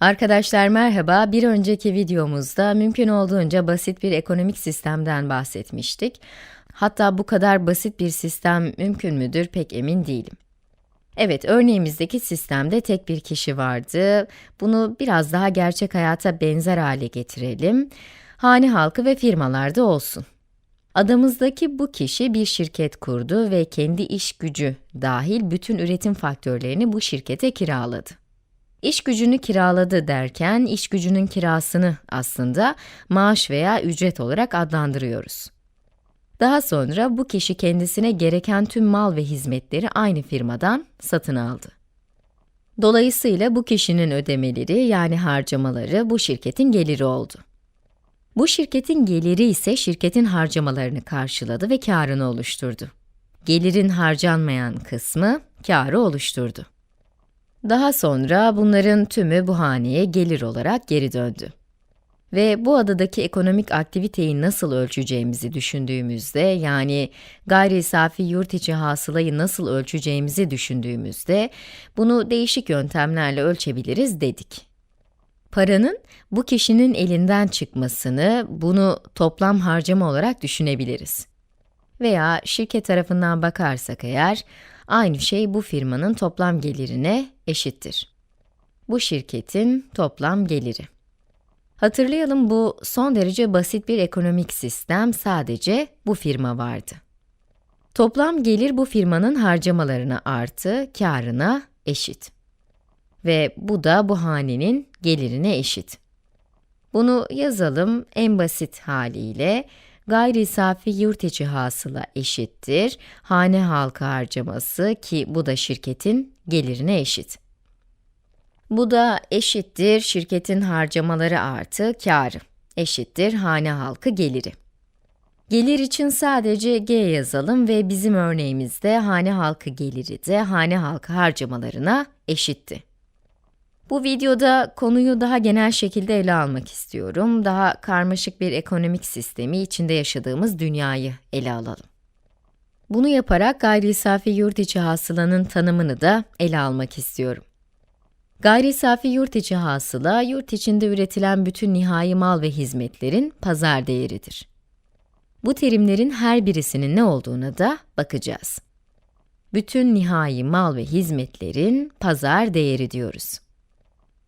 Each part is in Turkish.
Arkadaşlar merhaba. Bir önceki videomuzda mümkün olduğunca basit bir ekonomik sistemden bahsetmiştik. Hatta bu kadar basit bir sistem mümkün müdür pek emin değilim. Evet, örneğimizdeki sistemde tek bir kişi vardı. Bunu biraz daha gerçek hayata benzer hale getirelim. Hane halkı ve firmalarda olsun. Adamızdaki bu kişi bir şirket kurdu ve kendi iş gücü dahil bütün üretim faktörlerini bu şirkete kiraladı. İş gücünü kiraladı derken, iş gücünün kirasını aslında maaş veya ücret olarak adlandırıyoruz. Daha sonra bu kişi kendisine gereken tüm mal ve hizmetleri aynı firmadan satın aldı. Dolayısıyla bu kişinin ödemeleri yani harcamaları bu şirketin geliri oldu. Bu şirketin geliri ise şirketin harcamalarını karşıladı ve karını oluşturdu. Gelirin harcanmayan kısmı karı oluşturdu. Daha sonra bunların tümü bu haneye gelir olarak geri döndü. Ve bu adadaki ekonomik aktiviteyi nasıl ölçeceğimizi düşündüğümüzde, yani gayri safi yurt içi hasılayı nasıl ölçeceğimizi düşündüğümüzde, bunu değişik yöntemlerle ölçebiliriz dedik. Paranın bu kişinin elinden çıkmasını, bunu toplam harcama olarak düşünebiliriz. Veya şirket tarafından bakarsak eğer, aynı şey bu firmanın toplam gelirine eşittir. Bu şirketin toplam geliri. Hatırlayalım bu son derece basit bir ekonomik sistem, sadece bu firma vardı. Toplam gelir bu firmanın harcamalarına artı karına eşit. Ve bu da bu hanenin gelirine eşit. Bunu yazalım en basit haliyle gayri safi yurt içi hasıla eşittir hane halkı harcaması ki bu da şirketin gelirine eşit. Bu da eşittir şirketin harcamaları artı karı eşittir hane halkı geliri. Gelir için sadece G yazalım ve bizim örneğimizde hane halkı geliri de hane halkı harcamalarına eşitti. Bu videoda konuyu daha genel şekilde ele almak istiyorum. Daha karmaşık bir ekonomik sistemi içinde yaşadığımız dünyayı ele alalım. Bunu yaparak gayri safi yurt içi hasılanın tanımını da ele almak istiyorum. Gayri safi yurt içi hasıla, yurt içinde üretilen bütün nihai mal ve hizmetlerin pazar değeridir. Bu terimlerin her birisinin ne olduğuna da bakacağız. Bütün nihai mal ve hizmetlerin pazar değeri diyoruz.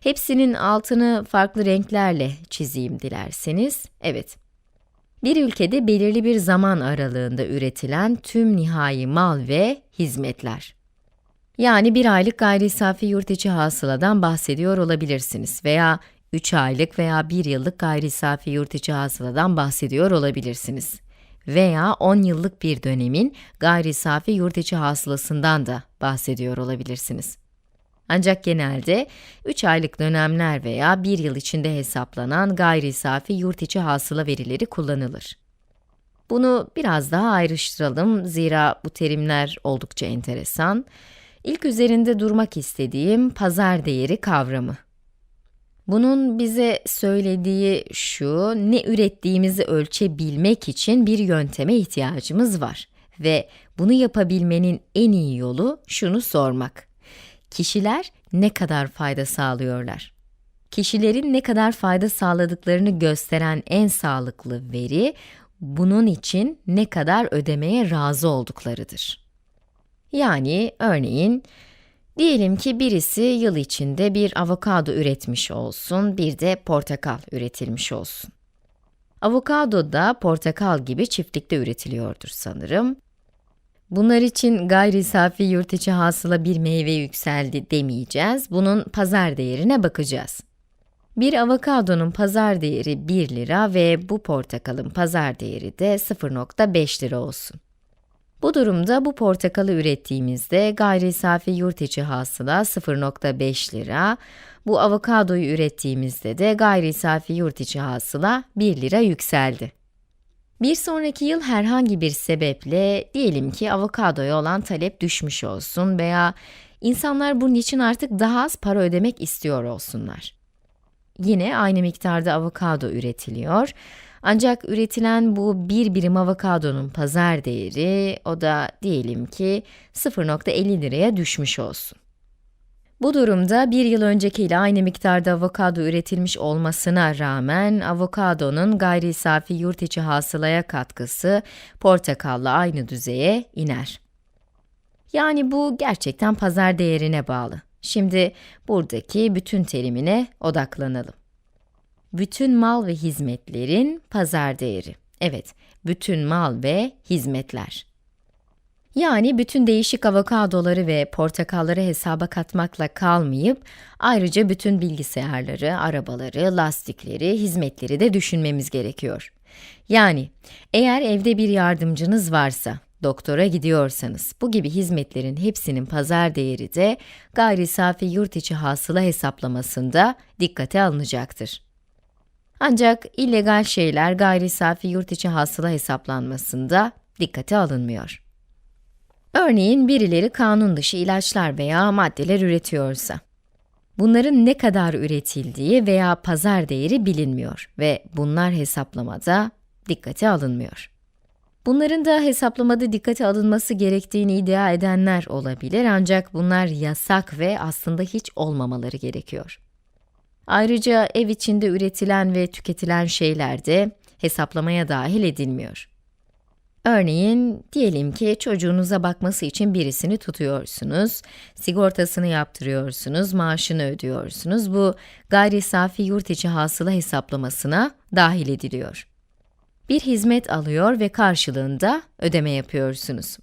Hepsinin altını farklı renklerle çizeyim dilerseniz. Evet. Bir ülkede belirli bir zaman aralığında üretilen tüm nihai mal ve hizmetler. Yani bir aylık gayri safi yurt içi hasıladan bahsediyor olabilirsiniz veya 3 aylık veya 1 yıllık gayri safi yurt içi hasıladan bahsediyor olabilirsiniz. Veya 10 yıllık bir dönemin gayri safi yurt içi hasılasından da bahsediyor olabilirsiniz. Ancak genelde 3 aylık dönemler veya 1 yıl içinde hesaplanan gayri safi yurt içi hasıla verileri kullanılır. Bunu biraz daha ayrıştıralım zira bu terimler oldukça enteresan. İlk üzerinde durmak istediğim pazar değeri kavramı. Bunun bize söylediği şu, ne ürettiğimizi ölçebilmek için bir yönteme ihtiyacımız var. Ve bunu yapabilmenin en iyi yolu şunu sormak. Kişiler ne kadar fayda sağlıyorlar? Kişilerin ne kadar fayda sağladıklarını gösteren en sağlıklı veri, bunun için ne kadar ödemeye razı olduklarıdır. Yani örneğin, diyelim ki birisi yıl içinde bir avokado üretmiş olsun, bir de portakal üretilmiş olsun. Avokado da portakal gibi çiftlikte üretiliyordur sanırım. Bunlar için gayri safi yurt içi hasıla bir meyve yükseldi demeyeceğiz, bunun pazar değerine bakacağız. Bir avokadonun pazar değeri 1 lira ve bu portakalın pazar değeri de 0.5 lira olsun. Bu durumda bu portakalı ürettiğimizde gayri safi yurt içi hasıla 0.5 lira, bu avokadoyu ürettiğimizde de gayri safi yurt içi hasıla 1 lira yükseldi. Bir sonraki yıl herhangi bir sebeple, diyelim ki avokadoya olan talep düşmüş olsun veya insanlar bunun için artık daha az para ödemek istiyor olsunlar. Yine aynı miktarda avokado üretiliyor. Ancak üretilen bu bir birim avokadonun pazar değeri, o da diyelim ki 0.50 liraya düşmüş olsun. Bu durumda bir yıl öncekiyle aynı miktarda avokado üretilmiş olmasına rağmen avokadonun gayri safi yurt içi hasılaya katkısı portakalla aynı düzeye iner. Yani bu gerçekten pazar değerine bağlı. Şimdi buradaki bütün terimine odaklanalım. Bütün mal ve hizmetlerin pazar değeri. Evet, bütün mal ve hizmetler. Yani bütün değişik avokadoları ve portakalları hesaba katmakla kalmayıp, ayrıca bütün bilgisayarları, arabaları, lastikleri, hizmetleri de düşünmemiz gerekiyor. Yani, eğer evde bir yardımcınız varsa, doktora gidiyorsanız, bu gibi hizmetlerin hepsinin pazar değeri de gayri safi yurt içi hasıla hesaplamasında dikkate alınacaktır. Ancak illegal şeyler gayri safi yurt içi hasıla hesaplanmasında dikkate alınmıyor. Örneğin birileri kanun dışı ilaçlar veya maddeler üretiyorsa, bunların ne kadar üretildiği veya pazar değeri bilinmiyor ve bunlar hesaplamada dikkate alınmıyor. Bunların da hesaplamada dikkate alınması gerektiğini iddia edenler olabilir ancak bunlar yasak ve aslında hiç olmamaları gerekiyor. Ayrıca ev içinde üretilen ve tüketilen şeyler de hesaplamaya dahil edilmiyor. Örneğin, diyelim ki çocuğunuza bakması için birisini tutuyorsunuz, sigortasını yaptırıyorsunuz, maaşını ödüyorsunuz. Bu gayri safi yurt içi hasıla hesaplamasına dahil ediliyor. Bir hizmet alıyor ve karşılığında ödeme yapıyorsunuz.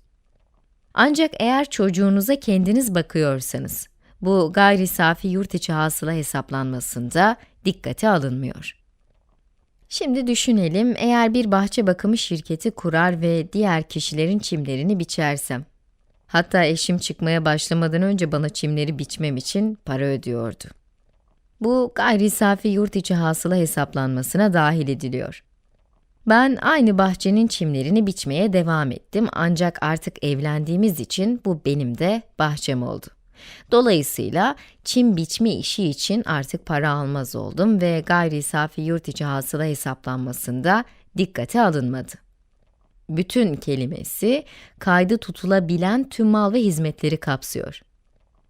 Ancak eğer çocuğunuza kendiniz bakıyorsanız, bu gayri safi yurt içi hasıla hesaplanmasında dikkate alınmıyor. Şimdi düşünelim, eğer bir bahçe bakımı şirketi kurar ve diğer kişilerin çimlerini biçersem. Hatta eşim çıkmaya başlamadan önce bana çimleri biçmem için para ödüyordu. Bu gayri safi yurt içi hasıla hesaplanmasına dahil ediliyor. Ben aynı bahçenin çimlerini biçmeye devam ettim ancak artık evlendiğimiz için bu benim de bahçem oldu. Dolayısıyla çim biçme işi için artık para almaz oldum ve gayri safi yurt içi hasıla hesaplanmasında dikkate alınmadı. Bütün kelimesi kaydı tutulabilen tüm mal ve hizmetleri kapsıyor.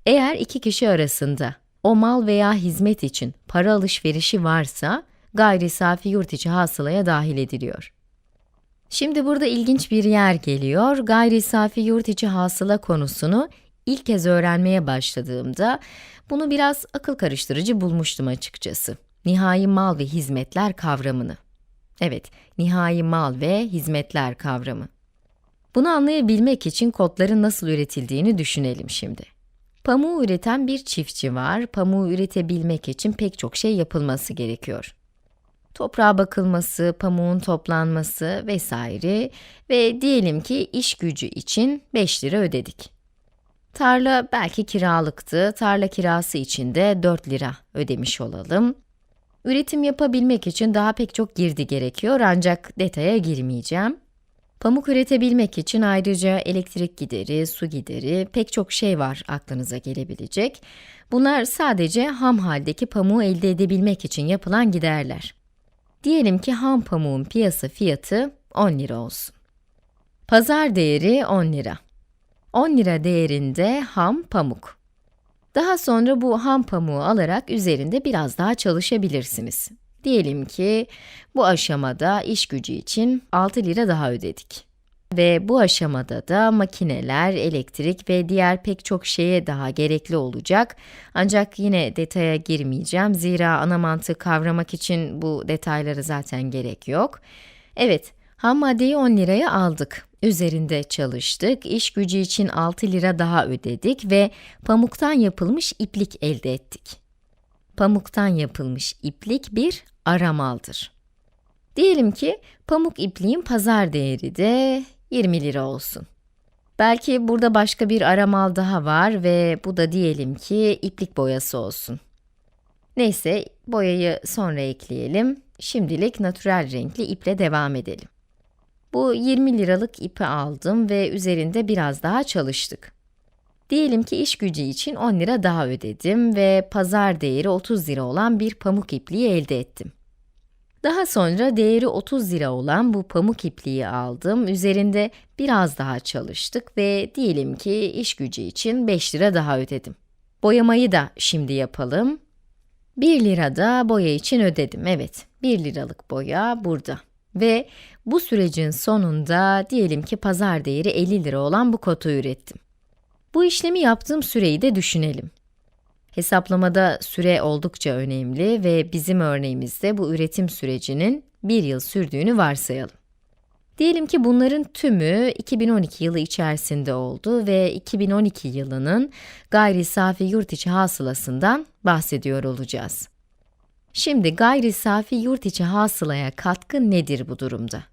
Eğer iki kişi arasında o mal veya hizmet için para alışverişi varsa gayri safi yurt içi hasılaya dahil ediliyor. Şimdi burada ilginç bir yer geliyor. Gayri safi yurt içi hasıla konusunu ilk kez öğrenmeye başladığımda bunu biraz akıl karıştırıcı bulmuştum açıkçası. Nihai mal ve hizmetler kavramını. Evet, nihai mal ve hizmetler kavramı. Bunu anlayabilmek için kodların nasıl üretildiğini düşünelim şimdi. Pamuğu üreten bir çiftçi var. Pamuğu üretebilmek için pek çok şey yapılması gerekiyor. Toprağa bakılması, pamuğun toplanması vesaire ve diyelim ki iş gücü için 5 lira ödedik. Tarla belki kiralıktı, tarla kirası için de 4 lira ödemiş olalım. Üretim yapabilmek için daha pek çok girdi gerekiyor ancak detaya girmeyeceğim. Pamuk üretebilmek için ayrıca elektrik gideri, su gideri, pek çok şey var aklınıza gelebilecek. Bunlar sadece ham haldeki pamuğu elde edebilmek için yapılan giderler. Diyelim ki ham pamuğun piyasa fiyatı 10 lira olsun. Pazar değeri 10 lira. 10 lira değerinde ham pamuk. Daha sonra bu ham pamuğu alarak üzerinde biraz daha çalışabilirsiniz. Diyelim ki bu aşamada iş gücü için 6 lira daha ödedik. Ve bu aşamada da makineler, elektrik ve diğer pek çok şeye daha gerekli olacak. Ancak yine detaya girmeyeceğim. Zira ana mantığı kavramak için bu detaylara zaten gerek yok. Evet, ham maddeyi 10 liraya aldık. Üzerinde çalıştık, iş gücü için 6 lira daha ödedik ve pamuktan yapılmış iplik elde ettik. Pamuktan yapılmış iplik bir aramaldır. Diyelim ki pamuk ipliğin pazar değeri de 20 lira olsun. Belki burada başka bir aramal daha var ve bu da diyelim ki iplik boyası olsun. Neyse, boyayı sonra ekleyelim. Şimdilik natürel renkli iple devam edelim. Bu 20 liralık ipi aldım ve üzerinde biraz daha çalıştık. Diyelim ki iş gücü için 10 lira daha ödedim ve pazar değeri 30 lira olan bir pamuk ipliği elde ettim. Daha sonra değeri 30 lira olan bu pamuk ipliği aldım, üzerinde biraz daha çalıştık ve diyelim ki iş gücü için 5 lira daha ödedim. Boyamayı da şimdi yapalım. 1 lira da boya için ödedim. Evet, 1 liralık boya burada. Ve bu sürecin sonunda diyelim ki pazar değeri 50 lira olan bu kotu ürettim. Bu işlemi yaptığım süreyi de düşünelim. Hesaplamada süre oldukça önemli ve bizim örneğimizde bu üretim sürecinin bir yıl sürdüğünü varsayalım. Diyelim ki bunların tümü 2012 yılı içerisinde oldu ve 2012 yılının gayri safi yurt içi hasılasından bahsediyor olacağız. Şimdi gayri safi yurt içi hasılaya katkı nedir bu durumda?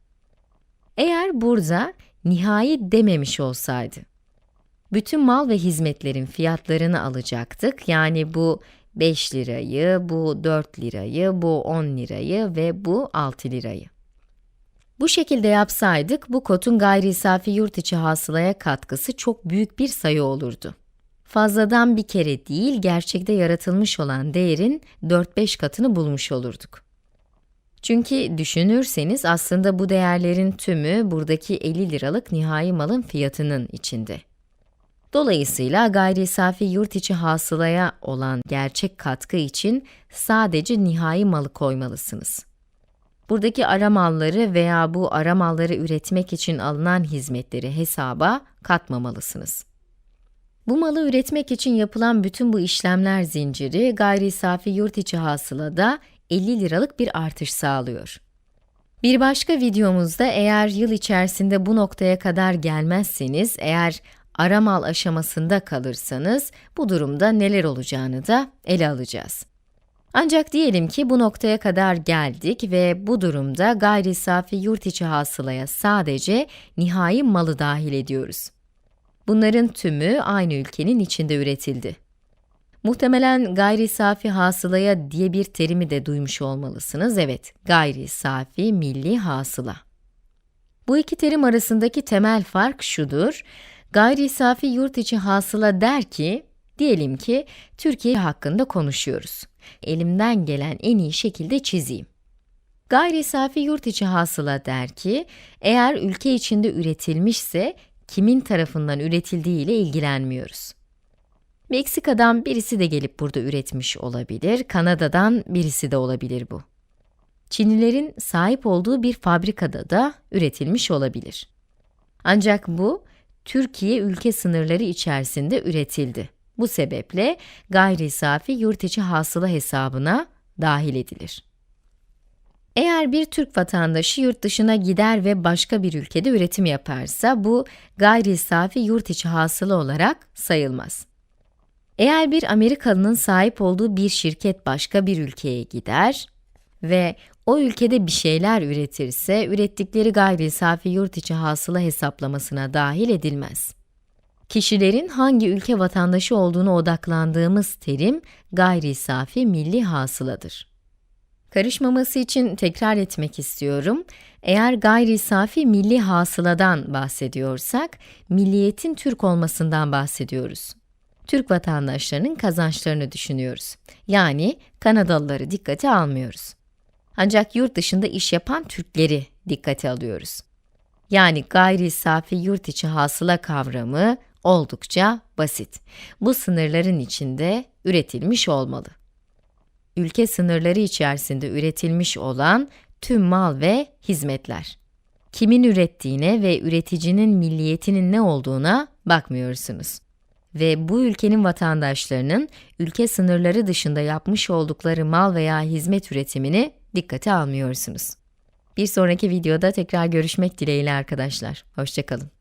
Eğer burada nihai dememiş olsaydı, bütün mal ve hizmetlerin fiyatlarını alacaktık. Yani bu 5 lirayı, bu 4 lirayı, bu 10 lirayı ve bu 6 lirayı. Bu şekilde yapsaydık, bu kodun gayri safi yurt içi hasılaya katkısı çok büyük bir sayı olurdu. Fazladan bir kere değil, gerçekte yaratılmış olan değerin 4-5 katını bulmuş olurduk. Çünkü düşünürseniz aslında bu değerlerin tümü buradaki 50 liralık nihai malın fiyatının içinde. Dolayısıyla gayri safi yurt içi hasılaya olan gerçek katkı için sadece nihai malı koymalısınız. Buradaki ara malları veya bu ara malları üretmek için alınan hizmetleri hesaba katmamalısınız. Bu malı üretmek için yapılan bütün bu işlemler zinciri gayri safi yurt içi hasılada 50 liralık bir artış sağlıyor. Bir başka videomuzda eğer yıl içerisinde bu noktaya kadar gelmezseniz, eğer ara mal aşamasında kalırsanız bu durumda neler olacağını da ele alacağız. Ancak diyelim ki bu noktaya kadar geldik ve bu durumda gayri safi yurt içi hasılaya sadece nihai malı dahil ediyoruz. Bunların tümü aynı ülkenin içinde üretildi. Muhtemelen gayri safi hasılaya diye bir terimi de duymuş olmalısınız. Evet, gayri safi milli hasıla. Bu iki terim arasındaki temel fark şudur. Gayri safi yurt içi hasıla der ki, diyelim ki Türkiye hakkında konuşuyoruz. Elimden gelen en iyi şekilde çizeyim. Gayri safi yurt içi hasıla der ki, eğer ülke içinde üretilmişse kimin tarafından üretildiği ile ilgilenmiyoruz. Meksika'dan birisi de gelip burada üretmiş olabilir, Kanada'dan birisi de olabilir bu. Çinlilerin sahip olduğu bir fabrikada da üretilmiş olabilir. Ancak bu, Türkiye ülke sınırları içerisinde üretildi. Bu sebeple gayri safi yurt içi hasıla hesabına dahil edilir. Eğer bir Türk vatandaşı yurt dışına gider ve başka bir ülkede üretim yaparsa, bu gayri safi yurt içi hasıla olarak sayılmaz. Eğer bir Amerikalının sahip olduğu bir şirket başka bir ülkeye gider ve o ülkede bir şeyler üretirse, ürettikleri gayri safi yurt içi hasıla hesaplamasına dahil edilmez. Kişilerin hangi ülke vatandaşı olduğunu odaklandığımız terim gayri safi milli hasıladır. Karışmaması için tekrar etmek istiyorum. Eğer gayri safi milli hasıladan bahsediyorsak, milliyetin Türk olmasından bahsediyoruz. Türk vatandaşlarının kazançlarını düşünüyoruz. Yani Kanadalıları dikkate almıyoruz. Ancak yurt dışında iş yapan Türkleri dikkate alıyoruz. Yani gayri safi yurt içi hasıla kavramı oldukça basit. Bu sınırların içinde üretilmiş olmalı. Ülke sınırları içerisinde üretilmiş olan tüm mal ve hizmetler. Kimin ürettiğine ve üreticinin milliyetinin ne olduğuna bakmıyorsunuz. Ve bu ülkenin vatandaşlarının ülke sınırları dışında yapmış oldukları mal veya hizmet üretimini dikkate almıyorsunuz. Bir sonraki videoda tekrar görüşmek dileğiyle arkadaşlar. Hoşçakalın.